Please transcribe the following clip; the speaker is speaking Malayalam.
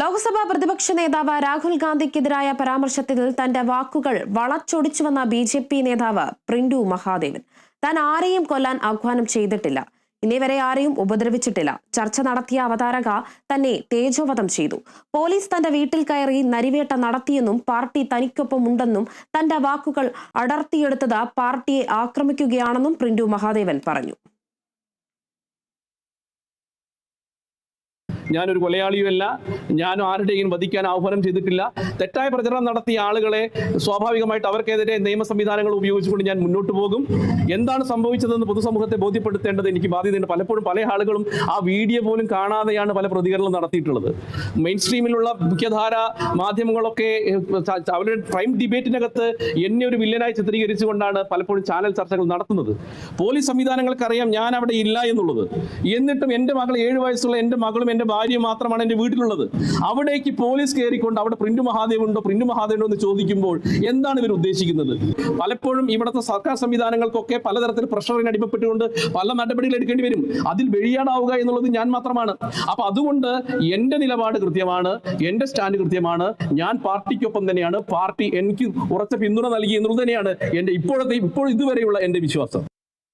ലോക്സഭാ പ്രതിപക്ഷ നേതാവ് രാഹുൽ ഗാന്ധിക്കെതിരായ പരാമർശത്തിൽ തന്റെ വാക്കുകൾ വളച്ചൊടിച്ചുവന്ന ബി ജെ പി നേതാവ് പ്രിന്റു മഹാദേവൻ. താൻ ആരെയും കൊല്ലാൻ ആഹ്വാനം ചെയ്തിട്ടില്ല. ഇന്നേവരെ ആരെയും ഉപദ്രവിച്ചിട്ടില്ല. ചർച്ച നടത്തിയ അവതാരക തന്നെ തേജോവധം ചെയ്തു. പോലീസ് തന്റെ വീട്ടിൽ കയറി നരിവേട്ട നടത്തിയെന്നും പാർട്ടി തനിക്കൊപ്പം ഉണ്ടെന്നും തന്റെ വാക്കുകൾ അടർത്തിയെടുത്തത് പാർട്ടിയെ ആക്രമിക്കുകയാണെന്നും പ്രിന്റു മഹാദേവൻ പറഞ്ഞു. ഞാനൊരു കൊലയാളിയുമല്ല. ഞാൻ ആരുടെയും വധിക്കാൻ ആഹ്വാനം ചെയ്തിട്ടില്ല. തെറ്റായ പ്രചരണം നടത്തിയ ആളുകളെ സ്വാഭാവികമായിട്ട് അവർക്കെതിരെ നിയമ സംവിധാനങ്ങൾ ഉപയോഗിച്ചുകൊണ്ട് ഞാൻ മുന്നോട്ട് പോകും. എന്താണ് സംഭവിച്ചതെന്ന് പൊതുസമൂഹത്തെ ബോധ്യപ്പെടുത്തേണ്ടത് എനിക്ക് ബാധ്യതയുണ്ട്. പലപ്പോഴും പല ആളുകളും ആ വീഡിയോ പോലും കാണാതെയാണ് പല പ്രതികരണം നടത്തിയിട്ടുള്ളത്. മെയിൻ സ്ട്രീമിലുള്ള മുഖ്യധാര മാധ്യമങ്ങളൊക്കെ അവരുടെ പ്രൈം ഡിബേറ്റിനകത്ത് എന്നെ ഒരു വില്ലനായി ചിത്രീകരിച്ചുകൊണ്ടാണ് പലപ്പോഴും ചാനൽ ചർച്ചകൾ നടത്തുന്നത്. പോലീസ് സംവിധാനങ്ങൾക്കറിയാം ഞാൻ അവിടെ ഇല്ല എന്നുള്ളത്. എന്നിട്ടും എന്റെ മകൾ ഏഴ് വയസ്സുള്ള എന്റെ മകളും എന്റെ ഭാര്യയും മാത്രമാണ് എന്റെ വീട്ടിലുള്ളത്. അവിടേക്ക് പോലീസ് കയറിക്കൊണ്ട് അവിടെ പ്രിന്റ് മഹാദേവ് ഉണ്ടോ പ്രിന്റ് മഹാദേവ് ഉണ്ടോ എന്ന് ചോദിക്കുമ്പോൾ എന്താണ് ഇവർ ഉദ്ദേശിക്കുന്നത്? പലപ്പോഴും ഇവിടുത്തെ സർക്കാർ സംവിധാനങ്ങൾക്കൊക്കെ പലതരത്തിൽ പ്രഷറിന് അടിമപ്പെട്ടുകൊണ്ട് പല നടപടികൾ എടുക്കേണ്ടി വരും. അതിൽ വെളിയാടാവുക എന്നുള്ളത് ഞാൻ മാത്രമാണ്. അപ്പൊ അതുകൊണ്ട് എന്റെ നിലപാട് കൃത്യമാണ് എന്റെ സ്റ്റാൻഡ് കൃത്യമാണ്. ഞാൻ പാർട്ടിക്കൊപ്പം തന്നെയാണ്. പാർട്ടി എനിക്ക് ഉറച്ച പിന്തുണ നൽകി എന്നുള്ളത് തന്നെയാണ് എന്റെ ഇപ്പോഴത്തെ ഇപ്പോൾ ഇതുവരെയുള്ള എന്റെ വിശ്വാസം.